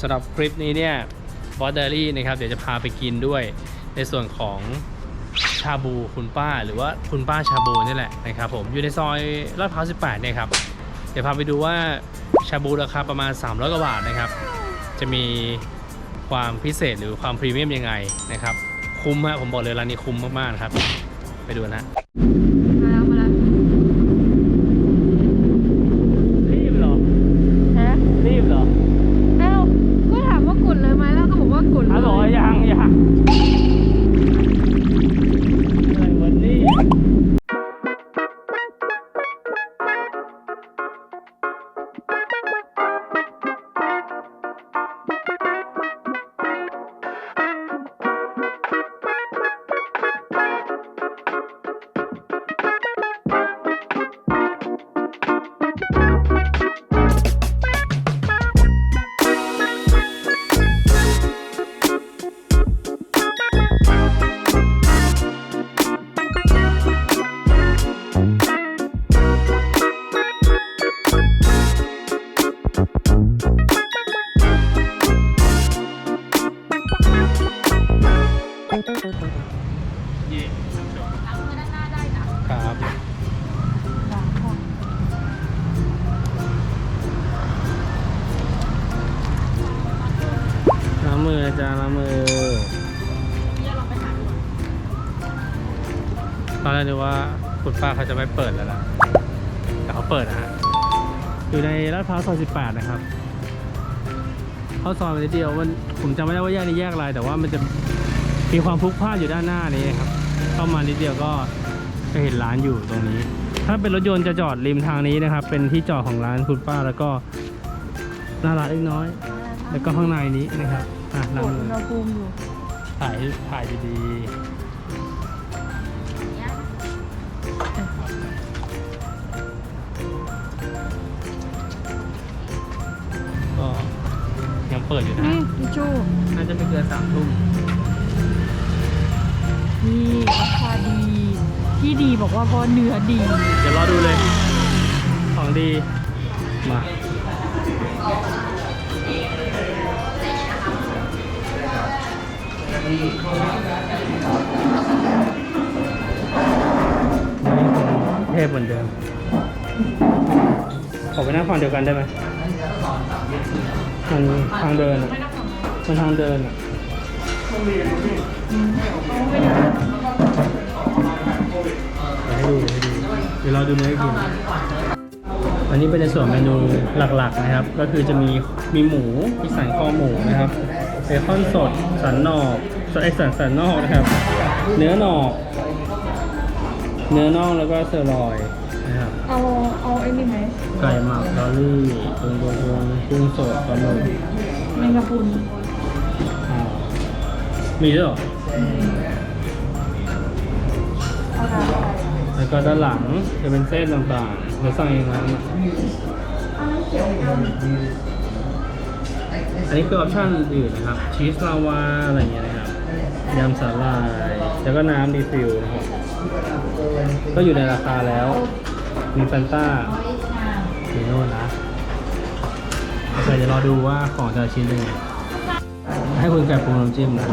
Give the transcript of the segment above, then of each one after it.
สำหรับคลิปนี้เนี่ยบอสเดอรี่นะครับเดี๋ยวจะพาไปกินด้วยในส่วนของชาบูคุณป้าหรือว่าคุณป้าชาบูนี่แหละนะครับผมอยู่ในซอยลาดพร้าว18เนี่ยครับเดี๋ยวพาไปดูว่าชาบูราคาประมาณ 300กว่าบาทนะครับ จะมีความพิเศษหรือความพรีเมียมยังไงนะครับ คุ้มฮะผมบอกเลยร้านนี้คุ้มมากๆนะครับ ไปดูนะ มามือตอนแรกนึกว่าคุณป้าเขาจะไม่เปิดแล้วล่ะ แต่เขาเปิดนะฮะ อยู่ในลาดพร้าวซอย18 นะครับ เข้าซอยไปนิดเดียวมันผมจำไม่ได้ว่าแยกนี้แยกอะไร แต่ว่ามันจะมีความพลุกพล่านอยู่ด้านหน้านี้ครับ เข้ามานิดเดียวก็จะเห็นร้านอยู่ตรงนี้ ถ้าเป็นรถยนต์จะจอดริมทางนี้นะครับ เป็นที่จอดของร้านคุณป้าแล้วก็หน้าร้านเล็กน้อย แล้วก็ข้างในนี้นะครับ อะกนั่งดเลอุณหยภูมิอยู่ถ่าย ถ่ายดีๆ ก็ยังเปิดอยู่นะ นี่ทิชชู่น่าจะไม่เกินสามทุ่มนี่ราคาดี ที่ดีบอกว่าเพราะเนื้อดี เดี๋ยวรอดูเลย ของดี มา นี่เทพเหมือนเดิม ขอไปนั่งฝั่งเดียวกันได้ไหมมันทางเดินอะมันทางเดินอะเดี๋ยวให้ดูเดี๋ยวให้ดูเดี๋ยวเราดูเนื้อกทีอันนี้เป็นในส่วนเมนูหลักๆนะครับ ก็คือจะมีมีหมูมีสันคอหมูนะครับเบคอนสดสันนอก ไอสันสันนอกนะครับ เนื้อหนอกเนื้อน่องแล้วก็เซอร์ลอยนะครับ เอาเอาไอ้นี่ไหมไก่หมักดอลลี่กุ้งกุ้งกุ้งกุ้งสดปลาหมึกแมงกะพรุนอ่ามีด้วยเหรอ เอาน้ำไปแล้วก็ด้านหลังจะเป็นเส้นต่างๆเดี๋ยวสั่งเองนะอันนี้คือออปชั่นอื่นๆนะครับ ชีสลาวาอะไรอย่างเงี้ยนะครับ ยำสาหร่าย แล้วก็น้ำรีฟิลนะครับ ก็อยู่ในราคาแล้ว มีแฟนต้ามีโน่นนะโอเคเดี๋ยวรอดูว่าของจะชิ้นเป็นไงให้คุณไก่ปรุงน้ำจิ้มนะ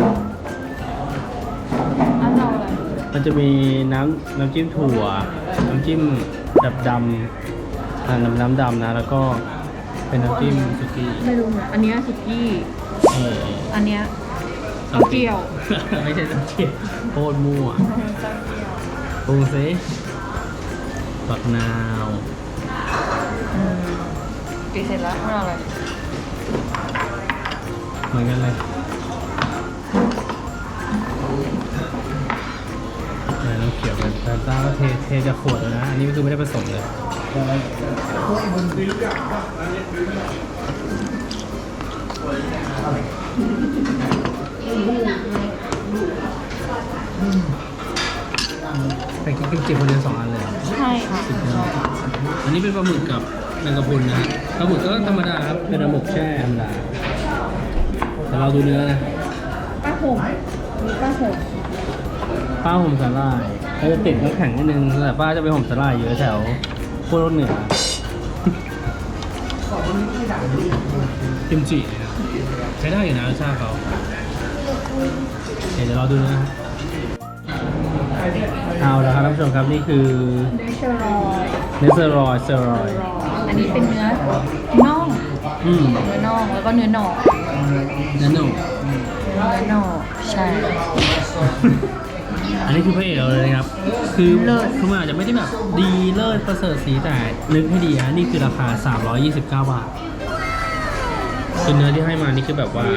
อันเอาอะไรมันจะมีน้ำน้ำจิ้มถั่ว น้ำจิ้มแบบดำอ่าน้ำน้ำดำนะ แล้วก็เป็นน้ำจิ้มสุกี้ ไม่รู้เนี่ยอันเนี้ยสุกี้เอออันเนี้ย เต้าเจี้ยว ไม่ใช่น้ำจิ้มโคตรมั่วปรุงซิบักนาวกินเสร็จแล้วไม่เอาอะไรเหมือนกันเลยเออน้ำเขียวเป็นแฟนต้าก็เทเทจากขวดแล้วนะ อันนี้คือไม่ได้ผสมเลย แต่กินกินจิบคนเดียวสองอันเลยเหรอใช่ค่ะสุดยอดอันนี้เป็นปลาหมึกกับแมงกะพรุนนะฮะปลาหมึกก็ธรรมดาครับเป็นปลาหมึกแช่ธรรมดาแต่เราดูเนื้อนะป้าห่มมีป้าห่มป้าห่มสาลายเขาจะติดน้ำแข็งนิดนึงแต่ป้าจะไปห่มสาลายอยู่แถวโคตรเหนือกิมจินะครับใช้ได้อยู่นะรสชาติเขา เดี๋ยวเราดูนะครับเอาละครับท่านผู้ชมครับนี่คือเดชรอยเนสเซอรอยเซอรอยอันนี้เป็นเนื้อน่องอืมเนื้อน่องแล้วก็เนื้อหน่อเนื้อหนุ่มเนื้อหน่อใช่ อันนี้คือพระเอกเราเลยนะครับ คือเลิศ คือมันอาจจะไม่ได้แบบดีเลิศประเสริฐสีแต่นึกให้ดีนะนี่คือราคา 329 บาท คือเนื้อที่ให้มานี่คือแบบว่า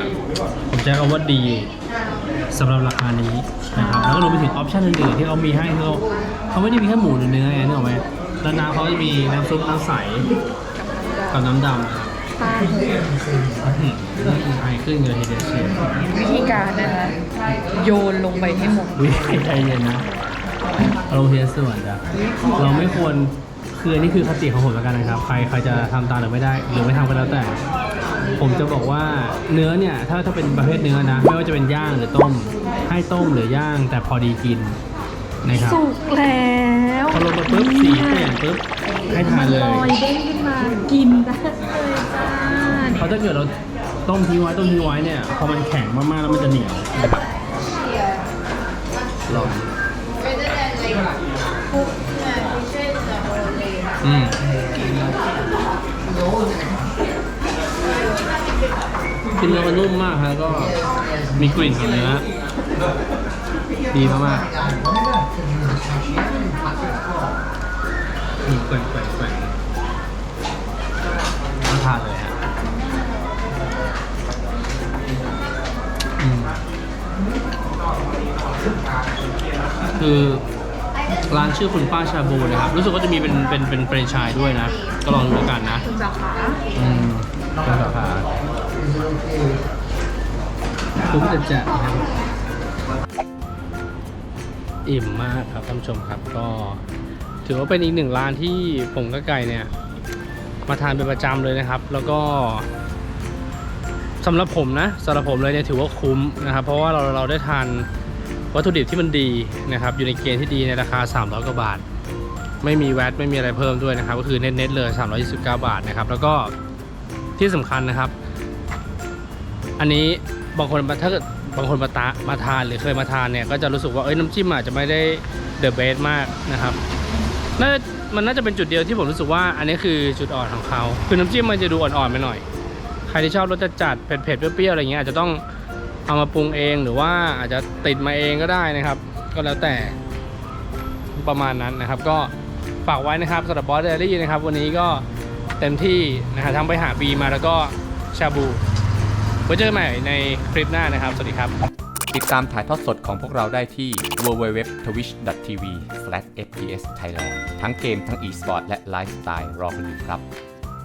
ผมใช้คำว่าดีสำหรับราคานี้นะครับแล้วก็รวมไปถึงออปชั่นอื่นๆที่เขามีให้เขาเขาไม่ได้มีแค่หมูหรือเนื้อไงนึกออกไหมแล้วน้ำเขาจะมีน้ำซุปน้ำใสกับน้ำดำนะครับใช่อื้อหือไอขึ้นเลยทีเดียวเชียววิธีการนะคะโยนลงไปให้หมดวิใจเย็นนะอารมณ์เพียส่วนจ้ะเราไม่ควรคืออันนี้คือคติของผมแล้วกันนะครับ ใครใครจะทำตามหรือไม่ได้ หรือไม่ทำก็แล้วแต่ ผมจะบอกว่าเนื้อเนี่ยถ้าถ้าเป็นประเภทเนื้อนะ ไม่ว่าจะเป็นย่างหรือต้ม ให้ต้มหรือย่างแต่พอดีกินนะครับสุกแล้วพอลงมาปุ๊บสีเปลี่ยนปุ๊บให้ทานเลยลอยเด้งขึ้นมากินได้เลยจ้าเพราะถ้าเกิดเราต้มทิ้งไว้ต้มทิ้งไว้เนี่ยพอมันแข็งมากๆแล้วมันจะเหนียวนะครับลองอืม กินเนื้อมันนุ่มมากฮะก็มีกลิ่นของเนื้อดีมากๆอืมแกว่งแกว่งแกว่งน่าทานเลยฮะอืมคือร้านชื่อคุณป้าชาบูนะครับ รู้สึกว่าจะมีเป็นเป็นเป็นแฟรนไชส์ด้วยนะ ก็ลองดูแล้วกันนะคุณสาขาอืมเป็นสาขา คุ้มจะจัดนะครับอิ่มมากครับท่านผู้ชมครับก็ถือว่าเป็นอีกหนึ่งร้านที่ผมกับไก่เนี่ย มาทานเป็นประจำเลยนะครับ แล้วก็สำหรับผมนะสำหรับผมเลยเนี่ยถือว่าคุ้มนะครับ เพราะว่าเราเราได้ทานวัตถุดิบที่มันดีนะครับ อยู่ในเกณฑ์ที่ดีในราคา 300กว่าบาท ไม่มีแวตไม่มีอะไรเพิ่มด้วยนะครับ ก็คือเน็ตๆเลย 329 บาทนะครับ แล้วก็ที่สำคัญนะครับ อันนี้บางคนมาถ้าเกิดบางคนมาตามาทานหรือเคยมาทานเนี่ยก็จะรู้สึกว่าเอ้ยน้ำจิ้มอาจจะไม่ได้เดอะเบสมากนะครับน่าจะมันน่าจะเป็นจุดเดียวที่ผมรู้สึกว่าอันนี้คือจุดอ่อนของเขาคือน้ำจิ้มมันจะดูอ่อนๆไปหน่อย ใครที่ชอบรสจัดๆเผ็ดๆเปรี้ยวๆอะไรเงี้ยอาจจะต้องเอามาปรุงเองหรือว่าอาจจะติดมาเองก็ได้นะครับ ก็แล้วแต่ประมาณนั้นนะครับ ก็ฝากไว้นะครับสำหรับบอสเดลี่นะครับ วันนี้ก็เต็มที่นะครับทั้งไปหาบีมาแล้วก็ชาบู ไว้เจอกันใหม่ในคลิปหน้านะครับ สวัสดีครับ ติดตามถ่ายทอดสดของพวกเราได้ที่ www.twitch.tv/fpsthailand ทั้งเกมทั้ง e-sport และไลฟ์สไตล์รอคุณอยู่ครับ